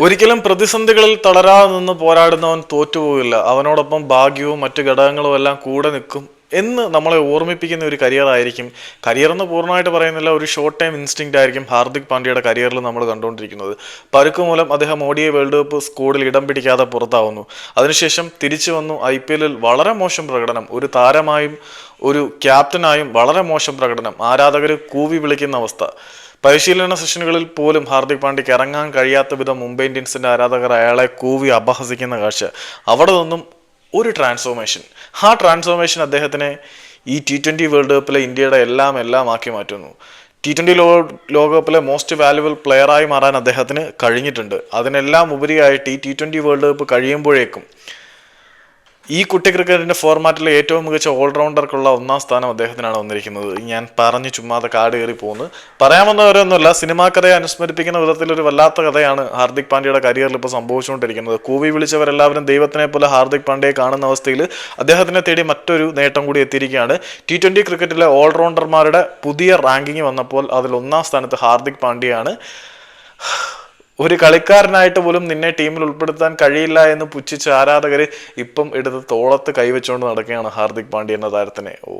ഒരിക്കലും പ്രതിസന്ധികളിൽ തളരാതെ നിന്ന് പോരാടുന്നവൻ തോറ്റുപോകില്ല. അവനോടൊപ്പം ഭാഗ്യവും മറ്റു ഘടകങ്ങളും എല്ലാം കൂടെ നിൽക്കും എന്ന് നമ്മളെ ഓർമ്മിപ്പിക്കുന്ന ഒരു കരിയർ ആയിരിക്കും. കരിയർ എന്ന് പൂർണമായിട്ട് പറയുന്നില്ല ഒരു ഷോർട്ട് ടൈം ഇൻസ്റ്റിങ്റ്റ് ആയിരിക്കും ഹാർദിക് പാണ്ഡ്യയുടെ കരിയറിൽ നമ്മൾ കണ്ടുകൊണ്ടിരിക്കുന്നത്. പരുക്ക് മൂലം അദ്ദേഹം ഓടിയ വേൾഡ് കപ്പ് സ്കൂളിൽ ഇടം പിടിക്കാതെ പുറത്താവുന്നു. അതിനുശേഷം തിരിച്ചു വന്നു ഐ പി എല്ലിൽ വളരെ മോശം പ്രകടനം. ഒരു താരമായും ഒരു ക്യാപ്റ്റനായും വളരെ മോശം പ്രകടനം. ആരാധകർ കൂവി വിളിക്കുന്ന അവസ്ഥ. പരിശീലന സെഷനുകളിൽ പോലും ഹാർദിക് പാണ്ഡ്യക്ക് ഇറങ്ങാൻ കഴിയാത്ത വിധം മുംബൈ ഇന്ത്യൻസിന്റെ ആരാധകർ അയാളെ കൂവി അപഹസിക്കുന്ന കാഴ്ച. അവിടെ നിന്നും ഒരു ട്രാൻസ്ഫോർമേഷൻ ആ ട്രാൻസ്ഫോർമേഷൻ അദ്ദേഹത്തിനെ ഈ ടി ട്വന്റി വേൾഡ് കപ്പിലെ ഇന്ത്യയുടെ എല്ലാം എല്ലാം ആക്കി മാറ്റുന്നു. ടി ട്വന്റി ലോ ലോകകപ്പിലെ മോസ്റ്റ് വാല്യുബിൾ പ്ലെയറായി മാറാൻ അദ്ദേഹത്തിന് കഴിഞ്ഞിട്ടുണ്ട്. അതിനെല്ലാം ഉപരിയായിട്ട് ഈ ടി ട്വന്റി വേൾഡ് കപ്പ് കഴിയുമ്പോഴേക്കും ഈ കുട്ടി ക്രിക്കറ്റിന്റെ ഫോർമാറ്റിലെ ഏറ്റവും മികച്ച ഓൾറൗണ്ടർക്കുള്ള ഒന്നാം സ്ഥാനം അദ്ദേഹത്തിനാണ് വന്നിരിക്കുന്നത്. ഞാൻ പറഞ്ഞു ചുമ്മാതെ കാട് കയറി പോകുന്നു പറയാമെന്നവരൊന്നുമല്ല സിനിമാ കഥയെ അനുസ്മരിപ്പിക്കുന്ന വിധത്തിൽ ഒരു വല്ലാത്ത കഥയാണ് ഹാർദിക് പാണ്ഡ്യയുടെ കരിയറിൽ ഇപ്പോൾ സംഭവിച്ചുകൊണ്ടിരിക്കുന്നത്. കൂവി വിളിച്ചവരെല്ലാവരും ദൈവത്തിനെ പോലെ ഹാർദിക് പാണ്ഡ്യയെ കാണുന്ന അവസ്ഥയിൽ അദ്ദേഹത്തിനെ തേടി മറ്റൊരു നേട്ടം കൂടി എത്തിയിരിക്കുകയാണ്. ടി ട്വന്റി ക്രിക്കറ്റിലെ ഓൾറൗണ്ടർമാരുടെ പുതിയ റാങ്കിങ് വന്നപ്പോൾ അതിൽ ഒന്നാം സ്ഥാനത്ത് ഹാർദിക് പാണ്ഡ്യയാണ്. ഒരു കളിക്കാരനായിട്ട് പോലും നിന്നെ ടീമിൽ ഉൾപ്പെടുത്താൻ കഴിയില്ല എന്ന് പുച്ഛിച്ച് ആരാധകർ ഇപ്പം എടുത്ത് തോളത്ത് കൈവച്ചുകൊണ്ട് നടക്കുകയാണ് ഹാർദിക് പാണ്ഡ്യ എന്ന താരത്തിനെ. ഓ.